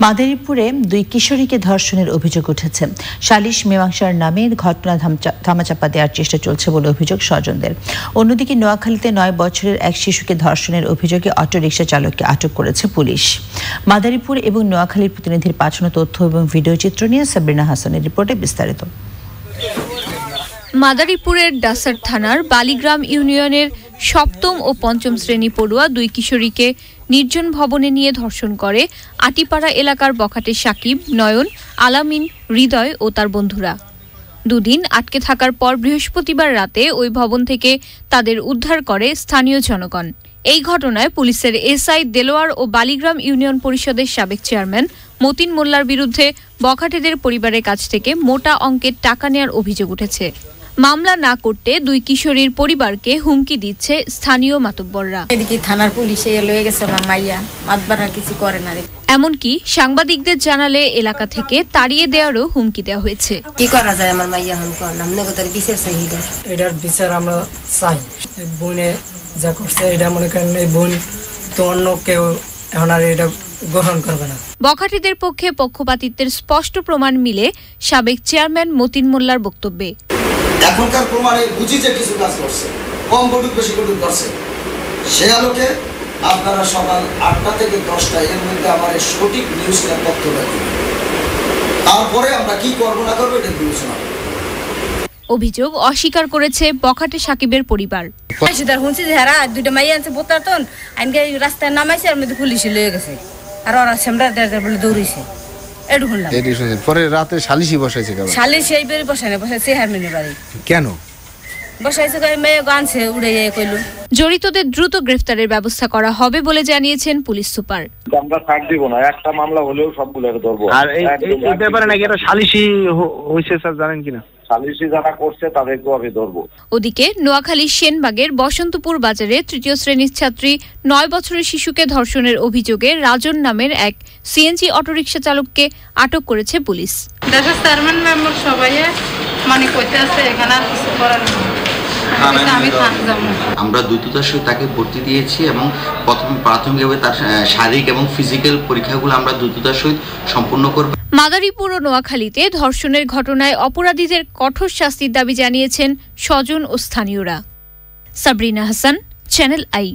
মাদারীপুরে দুই কিশোরীকে ধর্ষণের অভিযোগ উঠেছে। সালিশ মীমাংসার নামে ঘটনা ধামচা- ধামাচাপা দেওয়ার চেষ্টা চলছে বলে অভিযোগ স্বজনদের। অন্যদিকে নোয়াখালীতে নয় বছরের এক শিশুকে ধর্ষণের অভিযোগে অটোরিকশা চালককে আটক করেছে পুলিশ। মাদারীপুর এবং নোয়াখালীর প্রতিনিধির পাঠানো তথ্য এবং ভিডিও চিত্র নিয়ে সাবরিনা হাসানের রিপোর্টে বিস্তারিত। মাদারীপুরের ডাসার থানার বালিগ্রাম ইউনিয়নের সপ্তম ও পঞ্চম শ্রেণি পড়ুয়া দুই কিশোরীকে নির্জন ভবনে নিয়ে ধর্ষণ করে আটিপাড়া এলাকার বখাটে সাকিব, নয়ন, আলামিন, হৃদয় ও তার বন্ধুরা। দুদিন আটকে থাকার পর বৃহস্পতিবার রাতে ওই ভবন থেকে তাদের উদ্ধার করে স্থানীয় জনগণ। এই ঘটনায় পুলিশের এসআই দেলোয়ার ও বালিগ্রাম ইউনিয়ন পরিষদের সাবেক চেয়ারম্যান মতিন মোল্লার বিরুদ্ধে বখাটেদের পরিবারের কাছ থেকে মোটা অঙ্কের টাকা নেওয়ার অভিযোগ উঠেছে। মামলা না করতে দুই কিশোরীর পরিবারকে হুমকি দিচ্ছে স্থানীয় মাতব্বররা। এদিকে থানার পুলিশে লয়ে গেছে আমার মাইয়া মাতবার কিছু করে না রে। এমনকি সাংবাদিকদের জানালে এলাকা থেকে তাড়িয়ে দেওয়ারও হুমকি দেওয়া হয়েছে। কি করা যায় আমার মাইয়া হন কর নাম নগদের বিশেষ চাহিদা এটার বিচার আমরা চাই। বোনে যা করছে এটা মনে করেন এই বোন তো অন্য কেউ এখন আর এটা গ্রহণ করবে না। বখাটেদের পক্ষে পক্ষপাতিত্বের স্পষ্ট প্রমাণ মিলে সাবেক চেয়ারম্যান মতিন মোল্লার বক্তব্যে। এখনকার প্রমাণে বুঝি যে কিছু কাজ করছে কম কটুক বেশি কটুক করছে। সে আলোকে আপনারা সকাল আটটা থেকে দশটা এর মধ্যে আমার এই সঠিক নিউজটা তথ্যটা দিবেন তারপরে আমরা কি করব না করব এটা বিবেচনা করব। অভিযোগ অস্বীকার করেছে বখাটে সাকিবের পরিবার। শুনছি যে হেরা দুইটা মাইয়া আনছে বোতার তন আইনকে রাস্তায় নামাইছে আর মধ্যে পুলিশে লয়ে গেছে। আর ওরা সেমরা দেড় দেড় বলে দৌড়িছে এটু শুনলাম এটি শুনছেন পরে রাতে সালিশি বসাইছে কেন? এই বেরি বসায় না বসায় চেয়ারম্যানের বাড়ি। কেন? বসাইছে কই মেয়ে গানছে উড়ে কইলো। জড়িতদের দ্রুত গ্রেফতারের ব্যবস্থা করা হবে বলে জানিয়েছেন পুলিশ সুপার। আমরা ছাড় দিব না একটা মামলা হলেও সবগুলোকে ধরবো। আর এই ব্যাপারে নাকি এটা সালিশি হয়েছে স্যার জানেন কিনা? সালিসি যারা করছে তাদেরকেও আমি ধরবো। ওদিকে নোয়াখালীর সেনবাগের বসন্তপুর বাজারে তৃতীয় শ্রেণির ছাত্রী নয় বছরের শিশুকে ধর্ষণের অভিযোগে রাজন নামের এক সিএনজি অটোরিকশা চালককে আটক করেছে পুলিশ। দেশের চেয়ারম্যান মেম্বার সবাই মানে কইতে আছে এখানে আর কিছু করার। আমরা দ্রুততার সহিত তাকে ভর্তি দিয়েছি এবং প্রথম প্রাথমিকভাবে তার শারীরিক এবং ফিজিক্যাল পরীক্ষাগুলো আমরা দ্রুততার সহিত সম্পূর্ণ করব। মাদারীপুর ও নোয়াখালীতে ধর্ষণের ঘটনায় অপরাধীদের কঠোর শাস্তির দাবি জানিয়েছেন স্বজন ও স্থানীয়রা। Sabrina Hasan channel I